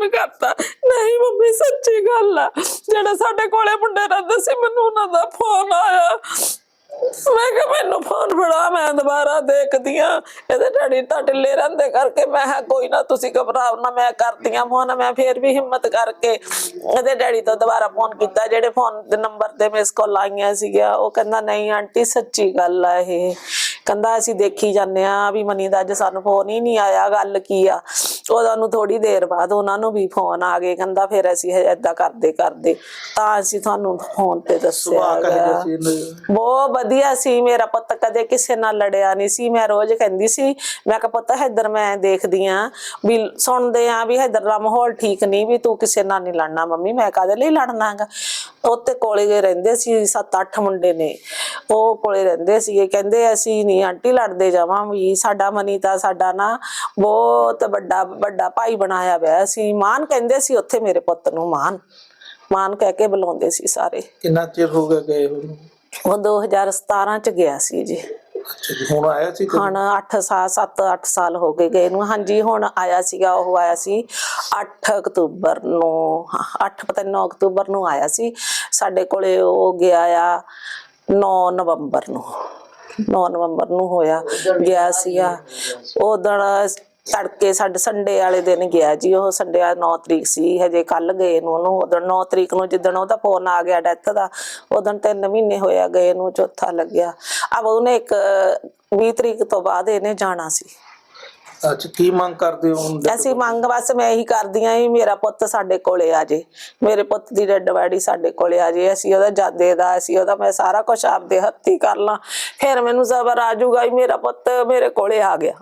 Phone ਕਰਤਾ। ਨਹੀਂ mummy, ਸੱਚੀ ਗੱਲ ਆ। ਜਿਹੜਾ ਸਾਡੇ ਕੋਲੇ ਮੁੰਡੇ ਰਹਿੰਦੇ ਸੀ, ਮੈਨੂੰ ਉਹਨਾਂ ਦਾ ਫੋਨ ਆਇਆ। ਮੈਂ ਕਿਹਾ, ਮੈਨੂੰ ਫੋਨ ਫੜਾ, ਮੈਂ ਦੁਬਾਰਾ ਦੇਖਦੀ ਇਹਦੇ ਡੈਡੀ ਤਾਂ ਢਿੱਲੇ ਰਹਿੰਦੇ ਕਰਕੇ ਮੈਂ ਕਿਹਾ, ਕੋਈ ਨਾ ਤੁਸੀਂ ਘਬਰਾਓ ਨਾ, ਮੈਂ ਕਰਦੀ ਆ ਮੈਂ ਫੇਰ ਵੀ ਹਿੰਮਤ ਕਰਕੇ ਇਹਦੇ ਡੈਡੀ ਤੋਂ ਦੁਬਾਰਾ ਫੋਨ ਕੀਤਾ, ਜਿਹੜੇ ਫੋਨ ਦੇ ਨੰਬਰ ਤੇ ਮੈਂ ਇਸ ਕੋਲ ਆਈਆਂ ਸੀਗਾ ਉਹ ਕਹਿੰਦਾ, ਨਹੀਂ ਆਂਟੀ, ਸੱਚੀ ਗੱਲ ਆ ਇਹ। ਕਹਿੰਦਾ, ਅਸੀਂ ਦੇਖੀ ਜਾਂਦੇ ਆ ਵੀ ਮਨੀ ਦਾ ਅੱਜ ਸਾਨੂੰ ਫੋਨ ਹੀ ਨਹੀਂ ਆਇਆ, ਗੱਲ ਕੀ ਆ? ਉਹਦਾ ਨੂੰ ਥੋੜੀ ਦੇਰ ਬਾਅਦ ਉਹਨਾਂ ਨੂੰ ਵੀ ਫੋਨ ਆ ਗਏ ਕਹਿੰਦਾ ਫਿਰ ਅਸੀਂ ਏਦਾਂ ਕਰਦੇ ਕਰਦੇ। ਤਾਂ ਅਸੀਂ ਤੁਹਾਨੂੰ ਫੋਨ ਤੇ ਦੱਸਿਆ? ਬਹੁਤ ਵਧੀਆ ਸੀ ਮੇਰਾ ਪੁੱਤ ਕਦੇ ਕਿਸੇ ਨਾਲ ਲੜਿਆ ਨਹੀਂ ਸੀ। ਮੈਂ ਰੋਜ਼ ਕਹਿੰਦੀ ਸੀ ਮੈਂ ਕਿਹਾ ਪੁੱਤ ਇੱਧਰ ਮੈਂ ਦੇਖਦੀ ਆ ਵੀ ਸੁਣਦੇ ਆ ਵੀ ਇੱਧਰ ਦਾ ਮਾਹੌਲ ਠੀਕ ਨਹੀਂ ਵੀ ਤੂੰ ਕਿਸੇ ਨਾਲ ਨਹੀਂ ਲੜਨਾ ਮੰਮੀ ਮੈਂ ਕਾਹਦੇ ਲਈ ਲੜਨਾਗਾ ਉੱਤੇ ਕੋਲੇ ਗਏ ਰਹਿੰਦੇ ਸੀ ਸੱਤ ਅੱਠ ਮੁੰਡੇ ਨੇ। ਉਹ ਕੋਲੇ ਰਹਿੰਦੇ ਸੀਗੇ। ਕਹਿੰਦੇ ਅਸੀਂ ਨਹੀਂ ਆਂਟੀ ਲੜਦੇ ਜਾਵਾਂ ਵੀ ਸਾਡਾ ਮਨੀ ਤਾਂ ਸਾਡਾ ਨਾ ਬਹੁਤ ਵੱਡਾ ਵੱਡਾ ਭਾਈ ਬਣਾਇਆ ਹੋਇਆ ਸੀ ਮਾਨ ਕਹਿੰਦੇ ਸੀ ਉੱਥੇ ਮੇਰੇ ਪੁੱਤ ਨੂੰ ਮਾਨ। ਮਾਨ ਕਹਿ ਕੇ ਬੁਲਾਉਂਦੇ ਸੀ ਸਾਰੇ। ਕਿੰਨਾ ਚਿਰ ਹੋ ਗਿਆ ਗਏ ਹੋਏ ਨੂੰ? ਉਹ 2017 ਚ ਗਿਆ ਸੀ ਜੀ। ਅੱਛਾ ਜੀ ਹੁਣ ਆਇਆ ਸੀ ਕਦੇ? ਹੁਣ 8 ਸਾਲ 7-8 ਸਾਲ ਹੋ ਗਏ ਗਏ ਨੂੰ। ਹਾਂਜੀ ਹੁਣ ਆਇਆ ਸੀਗਾ ਉਹ ਆਇਆ ਸੀ 8 ਅਕਤੂਬਰ ਨੂੰ। 8 ਪਤਾ 9 ਅਕਤੂਬਰ ਨੂੰ ਆਇਆ ਸੀ। ਸਾਡੇ ਕੋਲੇ ਉਹ ਗਿਆ ਆ 9 ਨਵੰਬਰ ਨੂੰ 9 ਨਵੰਬਰ ਨੂੰ ਹੋਇਆ, ਗਿਆ ਸੀਗਾ। ਉਹ ਤੜਕੇ ਸਾਡੇ ਸੰਡੇ ਵਾਲੇ ਦਿਨ ਗਿਆ ਜੀ, ਉਹ ਸੰਡੇ ਆ 9 ਤਰੀਕ ਸੀ, ਹਜੇ ਕੱਲ ਗਏ ਨੂੰ ਉਹਨੂੰ। ਉਦੋਂ 9 ਤਰੀਕ ਨੂੰ ਜਿੱਦਣ ਉਹਦਾ ਫੋਨ ਆ ਗਿਆ ਡੈਥ ਦਾ ਉਦੋਂ 3 ਮਹੀਨੇ ਹੋਇਆ ਗਏ ਨੂੰ, ਚੌਥਾ ਲੱਗਿਆ। ਅਬ ਉਹਨੇ ਇੱਕ 20 ਤਰੀਕ ਤੋਂ ਬਾਅਦ ਇਹਨੇ ਜਾਣਾ ਸੀ। ਅੱਛਾ ਕੀ ਮੰਗ ਕਰਦੇ ਹੋ ਹੁਣ ਅਸੀਂ ਮੰਗ ਬਸ ਮੈਂ ਇਹੀ ਕਰਦੀ ਆਂ ਵੀ ਮੇਰਾ ਪੁੱਤ ਸਾਡੇ ਕੋਲੇ ਆ ਜੇ। ਮੇਰੇ ਪੁੱਤ ਦੀ ਡੈਡ ਬਾਡੀ ਸਾਡੇ ਕੋਲੇ ਆ ਜੇ। ਅਸੀਂ ਉਹਦਾ ਜਾਦੇ ਦਾ ਅਸੀਂ ਉਹਦਾ ਮੈਂ ਸਾਰਾ ਕੁਝ ਆਪਦੇ ਹੱਥੀ ਕਰ ਲਾਂ। ਫਿਰ ਮੈਨੂੰ ਜ਼ਬਰ ਆ ਜਾਊਗਾ ਵੀ ਮੇਰਾ ਪੁੱਤ ਮੇਰੇ ਕੋਲੇ ਆ ਗਿਆ।